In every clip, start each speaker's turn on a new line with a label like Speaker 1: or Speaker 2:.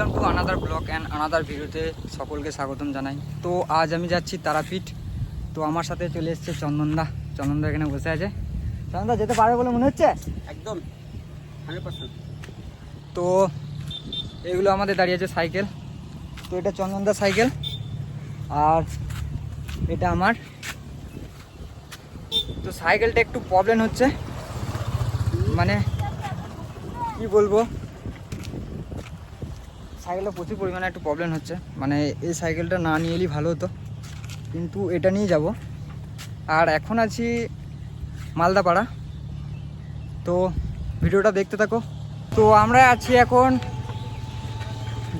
Speaker 1: Welcome to another blog and another ভিডিওতে সকলকে স্বাগতম জানাই। তো আজ আমি যাচ্ছি তারাপীঠ। তো আমার সাথে চলে এসেছে চন্দনদা। চন্দনদা এখানে বসে আছে। চন্দনদা যেতে পারবে বলে মনে হচ্ছে?
Speaker 2: একদম। Hundred percent.
Speaker 1: তো এগুলো আমাদের দাঁড়িয়ে আছে সাইকেল। তো এটা চন্দনদা সাইকেল। আর এটা আমার। তো সাইকেলটা একটু প্রবলেম হচ্ছে। মানে কি বলব? সাইকেলটা প্রচুর পরিমাণে একটু প্রবলেম হচ্ছে। মানে এই সাইকেলটা না নিয়ে এলেই ভালো হতো। কিন্তু এটা নিয়ে যাব। আর এখন আছি মালদাপাড়া। তো ভিডিওটা দেখতে থাকো। তো আমরা আছি এখন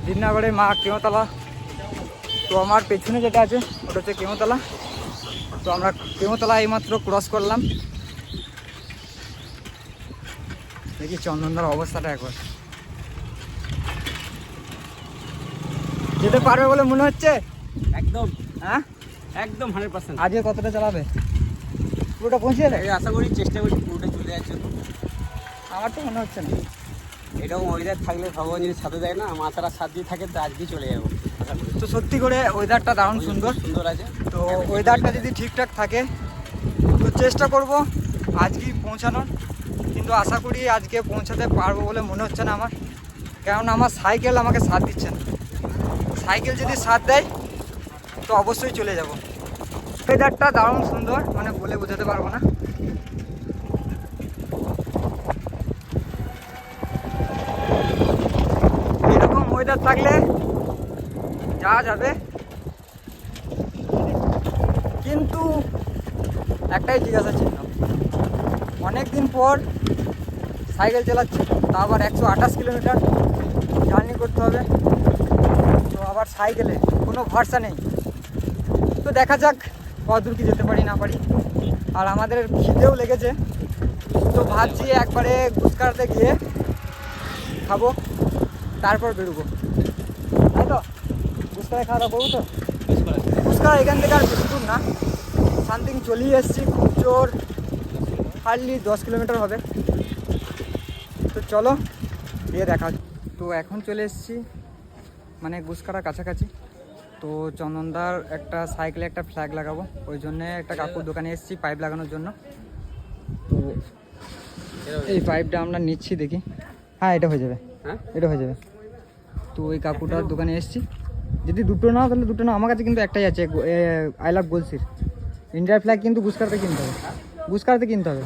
Speaker 1: দিননগরের মা কেমতলা তো আমার পেছনে যেটা আছে, ওটা হচ্ছে কেমতলা তো আমরা কেমতলা এইমাত্র ক্রস করলাম। দেখি চন্দনদার অবস্থাটা একবার। যেতে পারবে বলে মনে হচ্ছে?
Speaker 2: একদম।
Speaker 1: হ্যাঁ?
Speaker 2: একদম হান্ড্রেড পার্সেন্ট
Speaker 1: আজকে কতটা চালাবে? পুরোটা পৌঁছে যাবে
Speaker 2: এই আশা করি চেষ্টা করি পুরোটা চলে যাচ্ছে
Speaker 1: আমার তো মনে হচ্ছে না।
Speaker 2: এরকম ওয়েদার থাকলে ভগবান যদি সাথে দেয় না মাথাটা সাত দিয়ে থাকে তো আজকেই চলে যাব।
Speaker 1: তো সত্যি করে ওয়েদারটা দারুণ সুন্দর।
Speaker 2: সুন্দর আছে।
Speaker 1: তো ওয়েদারটা যদি ঠিকঠাক থাকে তো চেষ্টা করব আজকেই পৌঁছানোর। কিন্তু আশা করি আজকে পৌঁছাতে পারব বলে মনে হচ্ছে না আমার। কারণ আমার সাইকেল আমাকে সাথ দিচ্ছে না। সাইকেল যদি সাথ দেয়, তো অবশ্যই চলে যাব। ওয়েদারটা দারুণ সুন্দর মানে বলে বোঝাতে পারব না। এরকম ওয়েদার থাকলে যাওয়া যাবে। কিন্তু একটাই জিজ্ঞাসা চিহ্ন অনেক দিন পর সাইকেল চালাচ্ছি, তা আবার একশো আঠাশ কিলোমিটার জার্নি করতে হবে। আবার সাইকেলে, কোনো ভরসা নেই। তো দেখা যাক কতদূর কি যেতে পারি, না পারি। আর আমাদের খিদেও লেগেছে। তো ভাবছি একবারে গুসকারতে গিয়ে খাব, তারপর বেরোবো। তাই তো? গুসকারে খাওয়া দাওয়া করব তো? ফুচকা এখান থেকে আর বেশি দূর না। সামথিং চলেই এসেছি, খুব জোর। হার্ডলি দশ কিলোমিটার হবে। তো চলো দিয়ে দেখা তো এখন চলে এসেছি মানে গুসকারা কাছাকাছি। তো চন্দনদার একটা সাইকেলে একটা ফ্ল্যাগ লাগাবো। ওই জন্যে একটা কাকুর দোকানে এসেছি পাইপ লাগানোর জন্য। তো এই পাইপটা আমরা নিচ্ছি দেখি। হ্যাঁ এটা হয়ে যাবে।
Speaker 2: হ্যাঁ?
Speaker 1: এটা হয়ে যাবে। তো ওই কাকুটার দোকানে এসেছি। যদি দুটো নাও তাহলে দুটো নাও। আমার কাছে কিন্তু একটাই আছে আই লাভ গোলসির ইন্ডিয়ার ফ্ল্যাগ কিন্তু গুসকারতে কিনতে হবে। গুসকারতে কিনতে হবে।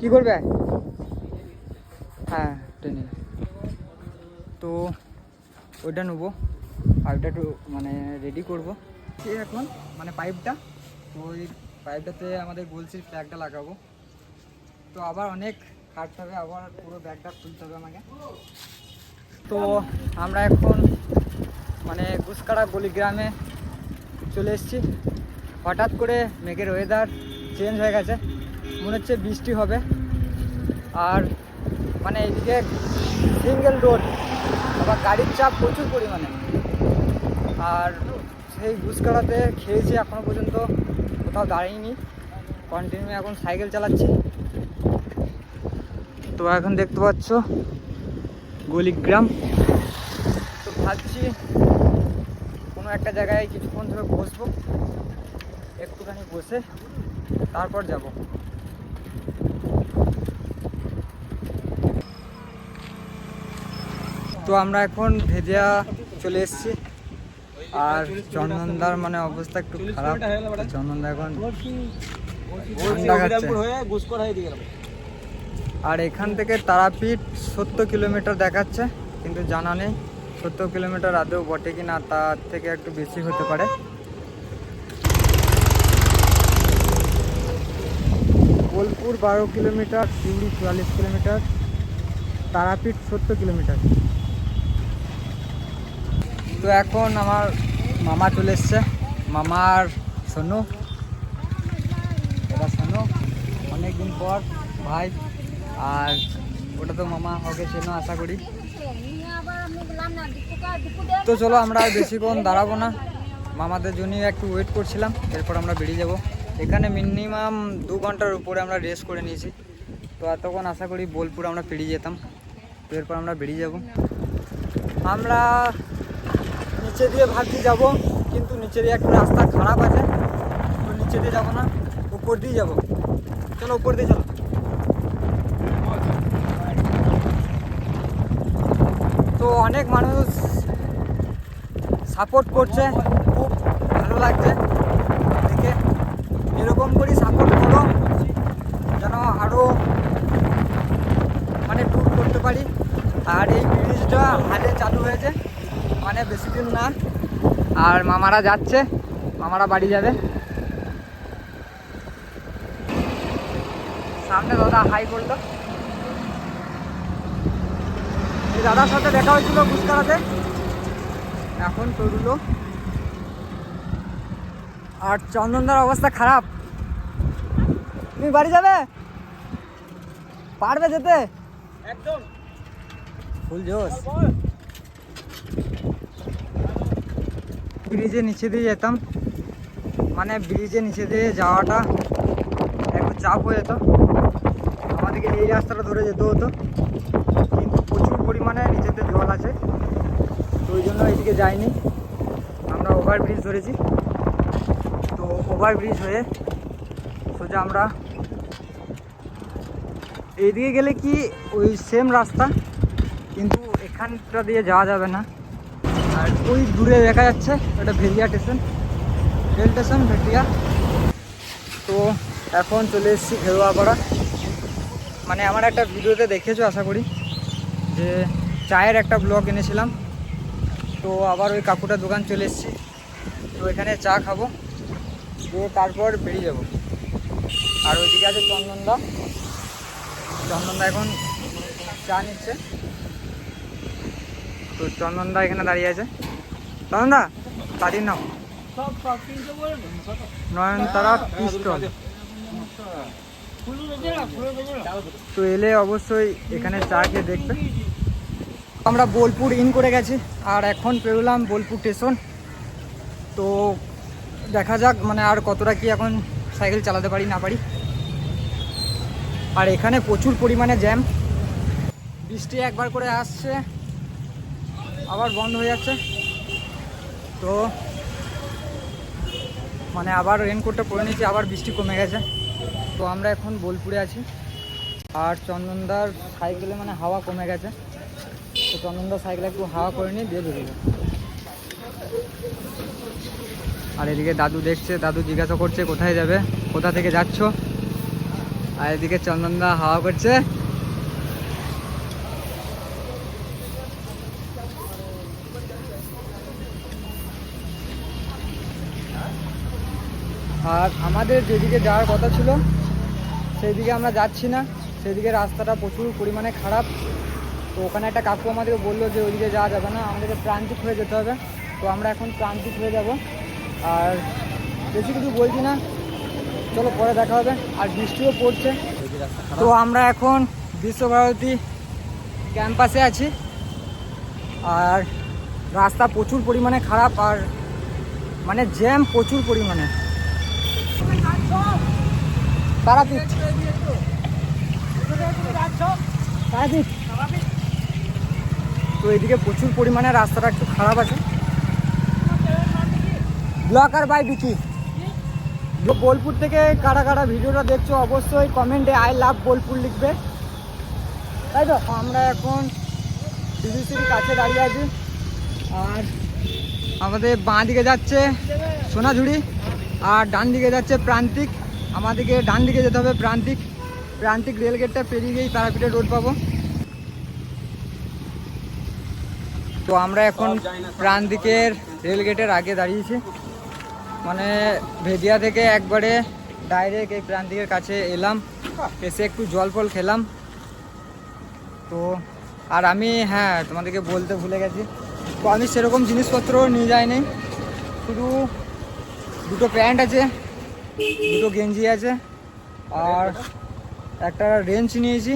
Speaker 1: কী করবে? হ্যাঁ ট্রেনে তো ওইটা নেব। ওটা একটু মানে রেডি করব। এখন মানে পাইপটা। তো ওই পাইপটাতে আমাদের গোলসির ফ্ল্যাগটা লাগাবো। তো আবার অনেক খাটতে হবে, আবার পুরো ব্যাগটা খুলতে হবে আমাকে। তো আমরা এখন মানে গুসকাড়া গলিগ্রামে চলে এসেছি। হঠাৎ করে মেঘের ওয়েদার চেঞ্জ হয়ে গেছে। মনে হচ্ছে বৃষ্টি হবে। আর মানে এইদিকে সিঙ্গেল রোড আবার গাড়ির চাপ প্রচুর পরিমাণে। আর সেই গুসকাড়াতে খেয়েছি এখনও পর্যন্ত, কোথাও দাঁড়িয়েনি কন্টিনিউ এখন সাইকেল চালাচ্ছি। তো এখন দেখতে পাচ্ছ গলিগ্রাম তো ভাবছি কোনো একটা জায়গায় কিছুক্ষণ ধরে বসবো, একটুখানি বসে তারপর যাব। তো আমরা এখন ভেদিয়া চলে এসেছি। আর চন্দনদার মানে অবস্থা একটু খারাপ। চন্দনদা এখন আর এখান থেকে তারাপীঠ সত্তর কিলোমিটার দেখাচ্ছে, কিন্তু জানা নেই সত্তর কিলোমিটার আদৌ বটে কি না, তার থেকে একটু বেশি হতে পারে। বোলপুর বারো কিলোমিটার সিউড়ি চুয়াল্লিশ কিলোমিটার, তারাপীঠ সত্তর কিলোমিটার। তো এখন আমার মামা চলে এসছে। মামার সোনু। এটা শোনো অনেকদিন পর ভাই। আর ওটা তো মামা ওকে চেনো আশা করি। তো চলো আমরা বেশিক্ষণ দাঁড়াবো না। মামাদের জন্য একটু ওয়েট করছিলাম। এরপর আমরা বেরিয়ে যাব। এখানে মিনিমাম দু ঘণ্টার উপরে আমরা রেস্ট করে নিয়েছি। তো এতক্ষণ আশা করি বোলপুর আমরা পেরিয়ে যেতাম। তো এরপর আমরা বেরিয়ে যাব। আমরা নিচে দিয়ে ভাবছি যাব, কিন্তু নিচে দিয়ে একটু রাস্তা খারাপ আছে, তো নিচে দিয়ে যাব না, উপর দিয়ে যাব। চলো উপর দিয়ে চলো। তো অনেক মানুষ সাপোর্ট করছে, খুব ভালো লাগছে। দেখে এরকম করেই সাপোর্ট করো, যেন আরও মানে ট্যুর করতে পারি। আর এই ব্রিজটা হালে চালু হয়েছে। মানে বেশি দিন না। আর মামারা যাচ্ছে মামারা বাড়ি যাবে। সামনে দাদা হাই করল দাদার সাথে দেখা হয়েছিল বুসকারাতে এখন তরুলো আর চন্দনদার অবস্থা খারাপ। তুমি বাড়ি যাবে? পারবে যেতে?
Speaker 2: একদম।
Speaker 1: ফুল জোশ। ব্রিজের নিচে দিয়ে যেতাম। মানে ব্রিজের নিচে দিয়ে যাওয়াটা একটু চাপ হয়ে যেত। আমাদেরকে এই রাস্তাটা ধরে যেতে হতো। কিন্তু প্রচুর পরিমাণে নিচেতে জল আছে। তো ওই জন্য এইদিকে যাইনি। আমরা ওভার ব্রিজ ধরেছি। তো ওভার ব্রিজ হয়ে সোজা আমরা এইদিকে গেলে কি ওই সেম রাস্তা? কিন্তু এখানটা দিয়ে যাওয়া যাবে না। আর ওই দূরে দেখা যাচ্ছে ওটা ভেরিয়া স্টেশন। রেল স্টেশন, ভেটিয়া। তো এখন চলে এসেছি ঘেরুয়াপাড়া মানে আমার একটা ভিডিওতে দেখেছ আশা করি, যে চায়ের একটা ব্লগ এনেছিলাম। তো আবার ওই কাকুটার দোকান চলে এসেছি। তো এখানে চা খাব, দিয়ে তারপর বেরিয়ে যাব। আর ওইদিকে আছে চন্দনদা। চন্দনদা এখন চা নিচ্ছে। তো চন্দনদা এখানে দাঁড়িয়ে আছে। চন্দনদা তাড়িয়ে নাও। নয়নতারা পিস্টল তো এলে অবশ্যই এখানে চা খেয়ে দেখবে। আমরা বোলপুর ইন করে গেছি, আর এখন পেরোলাম বোলপুর স্টেশন। তো দেখা যাক মানে আর কতটা কি এখন সাইকেল চালাতে পারি, না পারি। আর এখানে প্রচুর পরিমাণে জ্যাম। বৃষ্টি একবার করে আসছে। আবার বন্ধ হয়ে যাচ্ছে। তো মানে আবার রেনকোটটা পরে নিয়েছি, আবার বৃষ্টি কমে গেছে। তো আমরা এখন বোলপুরে আছি। আর চন্দনদার সাইকেলে মানে হাওয়া কমে গেছে। তো চন্দনদার সাইকেলে একটু হাওয়া করে নিয়ে দিয়ে যাবে আর এদিকে দাদু দেখছে, দাদু জিজ্ঞাসা করছে, কোথায় যাবে? কোথা থেকে যাচ্ছ? আর এদিকে চন্দনদা হাওয়া করছে। আর আমাদের যেদিকে যাওয়ার কথা ছিল সেই দিকে আমরা যাচ্ছি না। সেদিকে রাস্তাটা প্রচুর পরিমাণে খারাপ। তো ওখানে একটা কাকু আমাদেরকে বলল যে, ওইদিকে যাওয়া যাবে না। আমাদেরকে প্রান্তিক হয়ে যেতে হবে। তো আমরা এখন প্রান্তিক হয়ে যাব। আর বেশি কিছু বলছি না। চলো, পরে দেখা হবে। আর বৃষ্টিও পড়ছে। তো আমরা এখন বিশ্বভারতী ক্যাম্পাসে আছি। আর রাস্তা প্রচুর পরিমাণে খারাপ। আর মানে জ্যাম প্রচুর পরিমাণে। তারাপীঠ। তো এদিকে প্রচুর পরিমাণে রাস্তাটা একটু খারাপ আছে। ব্লকার বাই বিকি। বোলপুর থেকে কারা কারা ভিডিওটা দেখছ অবশ্যই কমেন্টে আই লাভ বোলপুর লিখবে। তাই তো? আমরা এখন বিবিসির কাছে দাঁড়িয়ে আছি। আর আমাদের বাঁ দিকে যাচ্ছে সোনাঝুরি। আর ডান দিকে যাচ্ছে প্রান্তিক। আমাদেরকে ডান দিকে যেতে হবে প্রান্তিক। প্রান্তিক রেলগেটটা পেরিয়ে গিয়েই তারাপীঠের রোড পাবো। তো আমরা এখন প্রান্তিকের রেলগেটের আগে দাঁড়িয়েছি। মানে ভেদিয়া থেকে একবারে ডাইরেক্ট এই প্রান্তিকের কাছে এলাম। এসে একটু জল ফল খেলাম। তো আর আমি হ্যাঁ তোমাদেরকে বলতে ভুলে গেছি। তো আমি সেরকম জিনিসপত্র নিয়ে যাইনি। শুধু দুটো প্যান্ট আছে দুটো গেঞ্জি আছে আর একটা রেঞ্চ নিয়েছি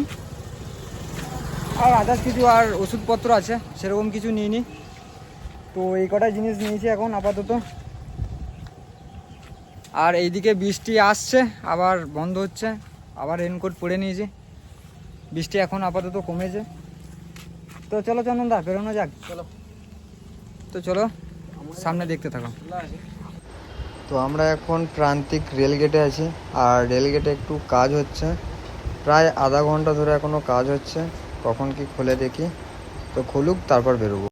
Speaker 1: আর আদার্স কিছু আর ওষুধপত্র আছে সেরকম কিছু নিইনি। তো এই কটা জিনিস নিয়েছি এখন আপাতত। আর এইদিকে বৃষ্টি আসছে আবার বন্ধ হচ্ছে আবার রেনকোট পরে নিয়েছি। বৃষ্টি এখন আপাতত কমেছে। তো চলো চন্দনদা বেরোনো যাক।
Speaker 2: চলো।
Speaker 3: তো চলো সামনে দেখতে থাকো। তো আমরা এখন প্রান্তিক রেলগেটে আছি, আর রেলগেটে একটু কাজ হচ্ছে। প্রায় আধা ঘণ্টা ধরে এখনও কাজ হচ্ছে, কখন কি খুলে দেখি। তো খুলুক, তারপর বেরোবো।